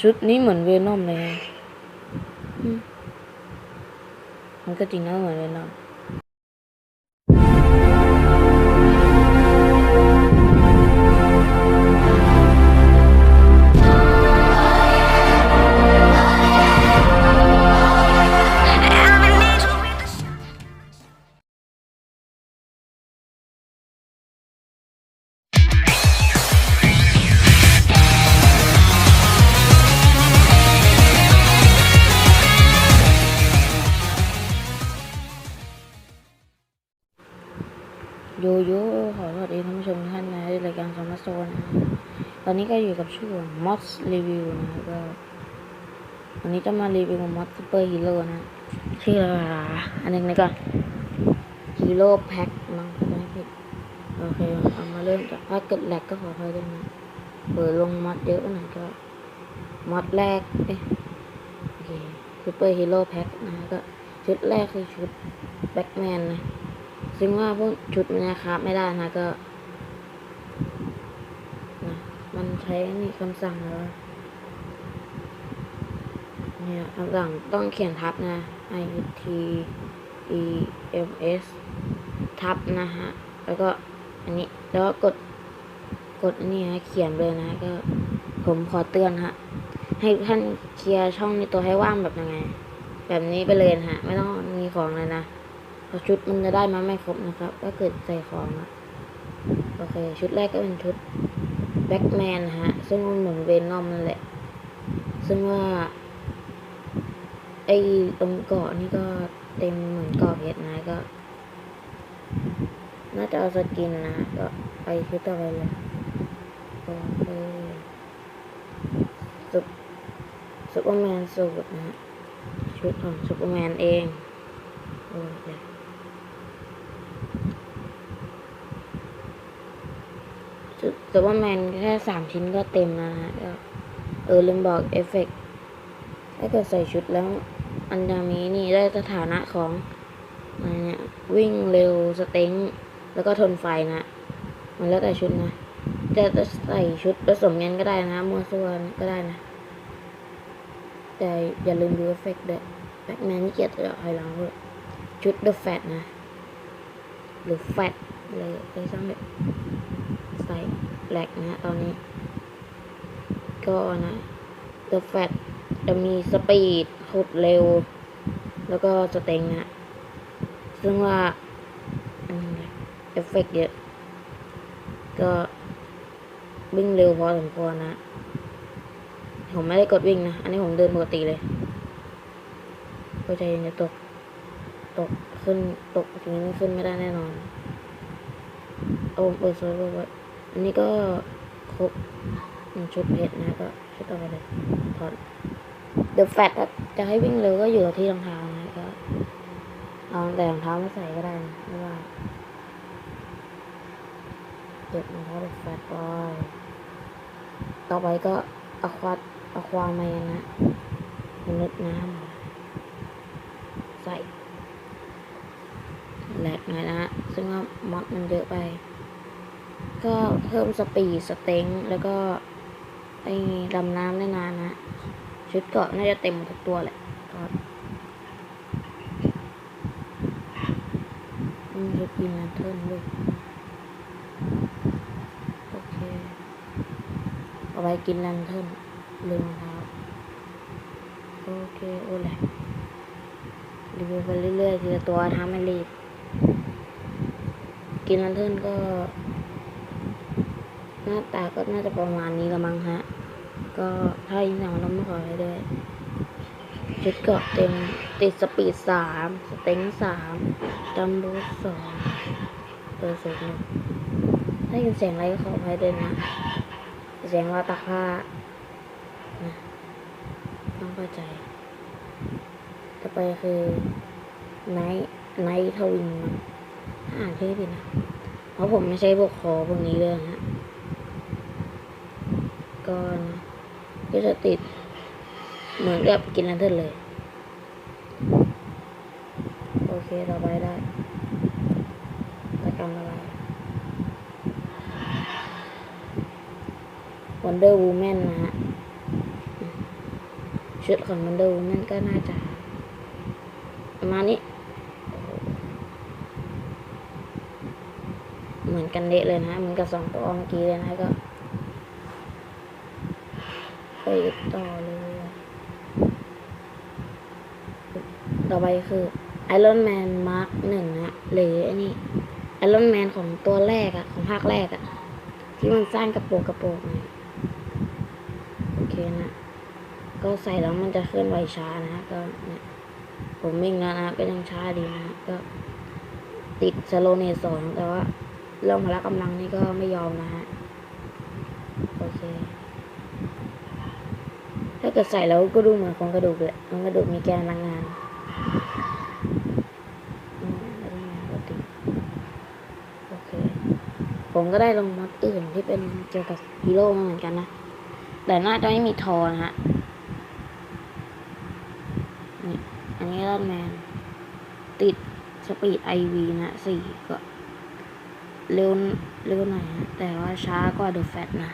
ชุดนี้เหมือนเวนอมเลยอืมมันก็จริงนะเหมือนเวนอม ยโย่ขอสวัสดีท่านผู้ชมท่านในรายการสมาร์ทโซนะตอนนี้ก็อยู่กับช่วงมอสรีวิวนะก็วันนี้จะมารีวิวมอสซูเปอร์ฮีโร่นะชื่ออะไรอันหนึงนี่ก่อนฮีโร่แพ็คมั้งไม่ผิดโอเคเอามาเริ่มจากถ้าเกิดแหลกก็ขออภัยด้วยนะเปิดลงมอสเยอะหน่อยก็มอสแรกเอ๊ะโอเคซูเปอร์ฮีโร่แพ็คนะก็ชุดแรกคือชุดแบ็กแมนนะ ซึ่งว่าพวกชุดมันนะครับไม่ได้นะก็นะมันใช้นี่คำสั่งแล้วเนี่ยคำสั่งต้องเขียนทับนะ i t e m s ทับนะฮะ แล้วก็อันนี้แล้วก็กดกดอันนี้ฮะเขียนเลยนะก็ผมขอเตือนฮะ ให้ท่านเคลียร์ช่องในตัวให้ว่างแบบยังไง แบบนี้ไปเลยฮะ ไม่ต้องมีของเลยนะ พราะชุดมันจะได้มาไม่ครบนะครับ ก็เกิดใส่ของอะโอเค ชุดแรกก็เป็นชุดแบ็กแมนฮะ ซึ่งมันเหมือนเวนอมนั่นแหละ ซึ่งว่า ไอ้ตรงเกาะนี่ก็เต็มเหมือนเกาะเพชรนะก็ น่าจะเอาสกินนะ ก็ไปชุดต่อไปเลยโอเคซุปซุปเปอร์แมนสูตรนะ ชุดของซุปเปอร์แมนเองโอ้ยเดี๋ ยวจุดแต่ว่าแมนแค่สามชิ้นก็เต็มนะฮะก็เออลืมบอกเอฟเฟกต์ถ้าเกิดใส่ชุดแล้วอันดามีนี่ได้สถานะของอะไรเนี่ยวิ่งเร็วสเต็งแล้วก็ทนไฟนะมันแล้วแต่ชุดนะจะจะใส่ชุดผสมกันก็ได้นะมัวส่วนก็ได้นะ แต่อย่าลืมดูเอฟเฟกต์ด้วยแบ็กแมนนี่เกียรติจะถอยหลังด้วยชุด The Fat นะ หรือ Fat เลยไปสร้างแบบใส่ แหลกนะตอนนี้ ก็นะ The Fat จะมีสปีดขุดเร็ว แล้วก็สเต็งนะซึ่งว่าเอฟเฟกต์เยอะ ก็วิ่งเร็วพอสมควรนะผมไม่ได้กดวิ่งนะ อันนี้ผมเดินปกติเลยก็ใจย็นจะตก ตกขึ้น ตกทีนี้ขึ้นไม่ได้แน่นอน เอาเปิดโซลไว้ อันนี้ก็ครบหนึ่งชุดเพชรนะก็ชุดต่อไปเลยถอดเดอะแฟตจะให้วิ่งเร็วก็อยู่ที่รองเท้านะก็เอาแต่รองเท้ามาใส่ก็ได้นะไม่ว่าเก็บรองเท้าเดอะแฟตไว้ต่อไปก็อควาอควาแมนนะมนุษย์น้ำใส่แหลกหน่อยนะฮะซึ่งว่ามอดมันเยอะไป ก็เพิ่มสปีดสเต็งแล้วก็ไอ้ดำน้ำได้นานนะ ชุดเกาะน่าจะเต็มทุกตัวแหละก็อืมชุดกินแลนเทิร์นด้วยโอเค เอาไว้กินแลนเทิร์นลืมรองเท้าโอเค โอ้แหละรีวิวไปเรื่อยๆทีละตัวทำไม่รีบ กินแลนเทิร์นก็ หน้าตาก็น่าจะประมาณนี้ละมั้งฮะ ก็ถ้ายินสั่งต้องมาขอให้ด้วยชุดเกาะเต็มติดสปีดสามสเต็งสามจัมโบสองเบอร์ศูนย์หนึ่งถ้ายินเสียงอะไรก็ขออภัยด้วยนะ เสียงว่าตากผ้านะต้องเข้าใจ ต่อไปคือไนท์ไนท์ทวินมาถ้าอ่านชื่อผิดนะ เพราะผมไม่ใช่พวกคอพวกนี้เลยนะ ก็นก็จะติด เหมือนกับกินแลนเทิร์นเลย โอเค ต่อไปได้ตะกรรมอะไร Wonder Woman นะฮะชุดของมันเดอร์วูแมนก็น่าจะประมาณนี้ เหมือนกันเดะเลยนะ เหมือนกับสองตัวเมื่อกี้เลยนะก็ ไปต่อเลย ต่อไปคือ Iron Man Mark หนึ่งนะหรือไอ้นี่ Iron Man ของตัวแรกอะของภาคแรกอะที่มันสร้างกระโปรงกระโปรงนะโอเคนะ ก็ใส่แล้วมันจะเคลื่อนไหวช้านะก็เนี่ยผมวิ่งแล้วนะก็ยังช้าดีนะก็ติดสโลเนสองแต่ว่าเรื่องพละกำลังนี่ก็ไม่ยอมนะฮะ โอเค ถ้าเกิดใส่แล้วก็ดูเหมือนโครงกระดูกเลยโครงกระดูกมีแกนพลังงานโอเค ผมก็ได้ลงมอดอื่นที่เป็นเกี่ยวกับฮีโร่เหมือนกันนะ แต่น่าจะไม่มีทอนะฮะนี่อันนี้รอนแมน ติดสปีดไอวีนะสี่ก็เร็วเร็วหน่อยนะแต่ว่าช้ากว่าเดอะแฟตนะ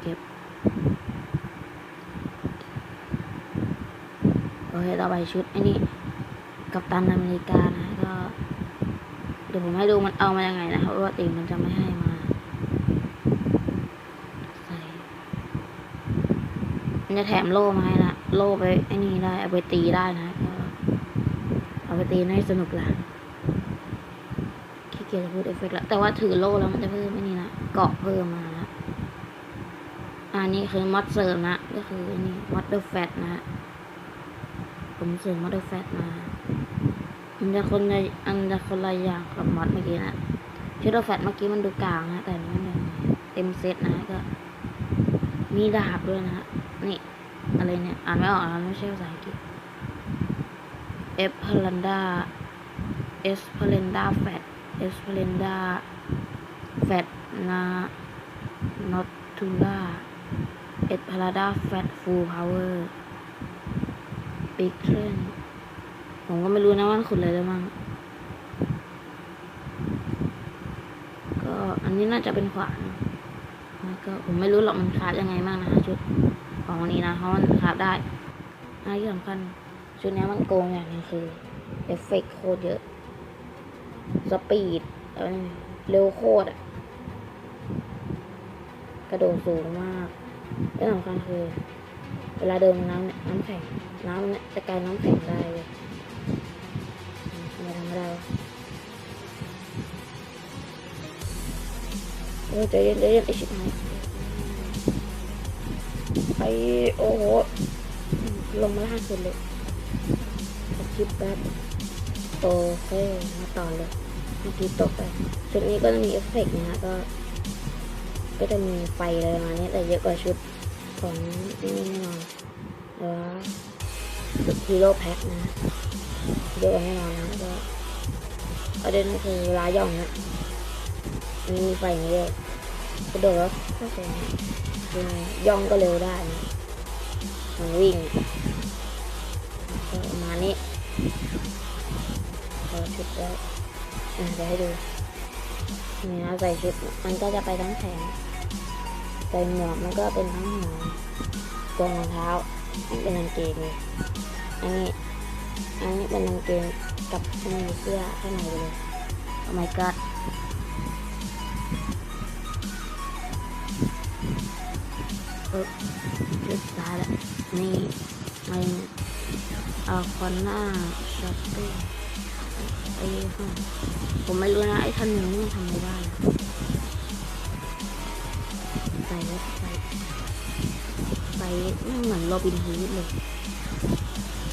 เก็บ โอเค ต่อไปชุดไอ้นี่กับตันอเมริกานะก็เดี๋ยวผมให้ดูมันเอามายังไงนะครับเพราะว่าติมันจะไม่ให้มาใส่มันจะแถมโล่มาให้นะโล่ไปไอ้นี่ได้เอาไปตีได้นะก็เอาไปตีให้สนุกละขี้เกียจจะพูดเอฟเฟกต์ละแต่ว่าถือโล่แล้วมันจะเพิ่มไอ้นี่นะเกาะเพิ่มมาอันนี้คือมอดเสริมนะก็คืออันนี้มอดเดอร์แฟตนะฮะ ผมเสริมมอดเดอร์แฟตมามันจะคนละอันจะคนละอย่างกับมอดเมื่อกี้นะชุดดอแฟตเมื่อกี้มันดูกลางนะแต่อันนี้มันเต็มเซตนะก็ มีดาบด้วยนะฮะนี่ อะไรเนี่ย อ่านไม่ออกนะไม่ใช่ภาษาอังกฤษเอฟพลันดาเอสพลันดาแฟตเอสพลันดาแฟตนานอตทูล่าเอ็ดพาราดาแฟตฟูลพาวเวอร์ ปิกเทรนผมก็ไม่รู้นะว่ามันขุดอะไรได้บ้าง ก็อันนี้น่าจะเป็นขวานแล้วก็ผมไม่รู้หรอกมันคราฟยังไงบ้างนะชุดของวันนี้นะเพราะมันคราฟได้อันที่สำคัญชุดนี้มันโกงอย่างหนึงคือเอฟเฟกต์โคตรเยอะ สปีดอะไรเนี่ยเร็วโคตรอะกระโดดสูงมากและสำคัญคือ เวลาเดินน้ำเนี่ยน้ำแข็งน้ำเนี่ยจะกลายน้ำแข็งได้เลยมทำไมทำไม่ได้เออใจเย็นใจเย็นไอชิบหายไปโอ้โหลงมาล่าสุดเลยคลิปแป๊บโอเคมาต่อเลยเมื่อกี้ตกไปชุดนี้ก็จะมีเอฟเฟกต์นะฮะก็ ก็จะมีไฟอะไรประมาณนี้แต่เยอะกว่าชุด ของนี่แน่นอนแล้วฮีโร่แพ็คนะเยอะกว่าแน่นอนนะก็ประเด็นก็คือลาย่องนะมีไฟอย่างนี้เลยกระโดดแล้วก็แสงย่องก็เร็วได้นะมันวิ่งมานี้พอชุดแล้วอะเดี๋ยวให้ดูนี่นะใส่ชุดมันก็จะไปทั้งแขน ใส่หมวกมันก็เป็นทั้งหัวตัวรองเท้าอันเป็นกางเกงอันนี้อันนี้เป็นกางเกงกับมีเสื้อข้างในไปเลยโอ้ my god เออชุดสุดท้าแล้วนี่มันเอาคอนหน้าช็อตติ้ไอ้ข้างผมไม่รู้นะไอ้ธนูนี่มันทำอะไรบ้าง ใส่ไว้ใส่ใส่ไม่เหมือนโรบินฮูดเลย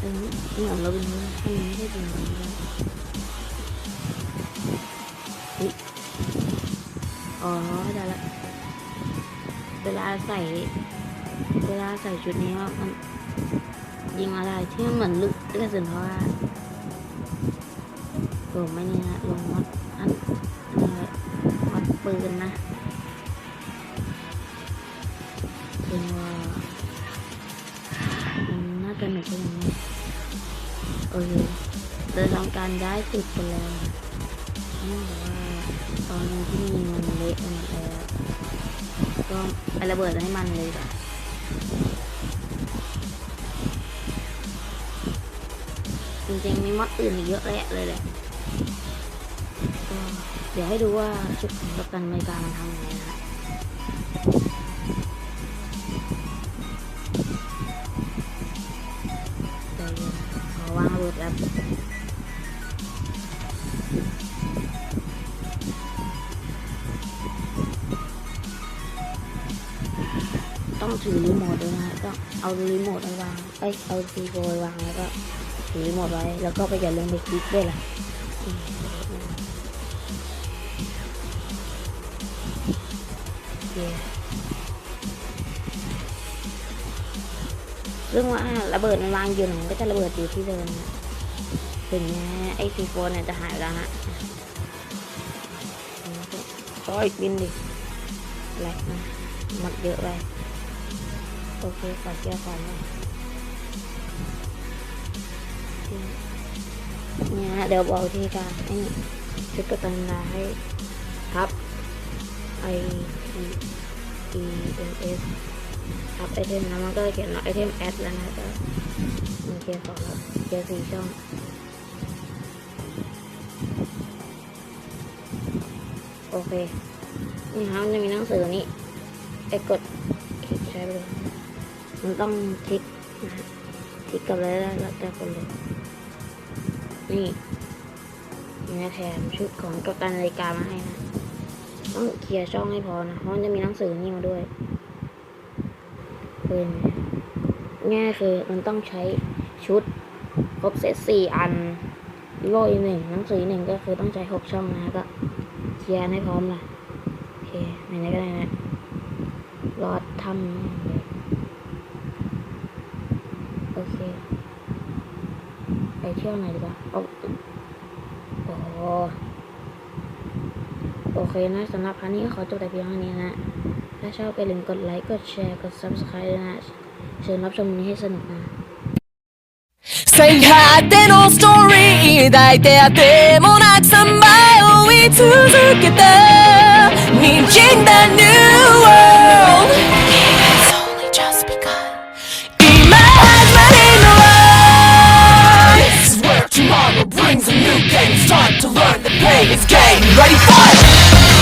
เออไม่เหมือนโรบินฮูดอันนี้ไม่ได้เป็นโรบินฮูดอุ๊ยอ๋อได้ละเวลาใส่ เวลาใส่ชุดนี้มันยิงอะไรที่เหมือนลึกกระสุนเพราะว่าลงไม่นี่นะลงวัดอันนี่แหละวัดปืนนะ เป็นว่ามันน่าจะหนุกเป็นอย่างนี้โอเคเราทำการย้ายจุดไปแล้วนะเนื่อว่าตอนที่มีมันเละหมดแล้วก็ไประเบิดให้มันเลยค่ะจริงๆมีมอดอื่นอีกเยอะแยะเลยแหละเดี๋ยวให้ดูว่าชุดของกัปตันอเมริกามันทำยังไงนะ อวางระเบิดแล้วต้องถือรีโมทด้วยนะต้องเอารีโมทไว้วางเอ้ยเอาซีโฟไว้วางแล้วก็ถือรีโมทไว้แล้วก็ไปอย่าลืมไปคลิกด้วยล่ะอืมโอเคซึ่งว่าระเบิดมันวางอยู่มันก็จะระเบิดอยู่ที่เดิมนะ ถึงแม้ไอ้ซีโฟนเนี่ยจะหายแล้วฮะก็อีกบินดิแหลกนะหมดเยอะไปโอเคขอเกียร์ก่อนนะนี่นะเดี๋ยวบอกวิธีการไอ้ชุดกระตันลาให้ทับ I T E M S ทับไอเทมนะมันก็เขียนว่าไอเทมแอดแล้วนะก็มีเกียร์สองแล้วเกียร์สี่ช่อง โอเค นี่ครับมันจะมีหนังสือนี้ไอ้กดคลิกใช้ไปเลยมันต้องคลิกนะฮะคลิกกับอะไรได้แล้วแต่คนเลย นี่มีแถมชุดของกัปตันนาฬิกามาให้นะ ต้องเคลียร์ช่องให้พอนะเพราะมันจะมีหนังสือนี่มาด้วยเป็นง่ายคือมันต้องใช้ชุดครบเซตสี่อันโลอีกหนึ่งหนังสือหนึ่งก็คือต้องใช้หกช่องนะก็ เคลียร์ให้พร้อมล่ะ โอเคไหนๆก็ได้นะ รอดทำเลยโอเค ไปเที่ยวไหนดีกว่าโอ้โอ้โอเคนะสำหรับครั้งนี้ก็ขอจบแต่เพียงเท่านี้นะ ถ้าชอบก็อย่าลืมกดไลค์ กดแชร์ กด subscribe ด้วยนะ เชิญรับชมนี้ให้สนุกนะ 最果てのストーリー抱いてあてもなくさまよ い続けた滲んだ New World It's only just begun 今始まりの Life This is where tomorrow brings a new day It's time to learn the pain is game Ready fight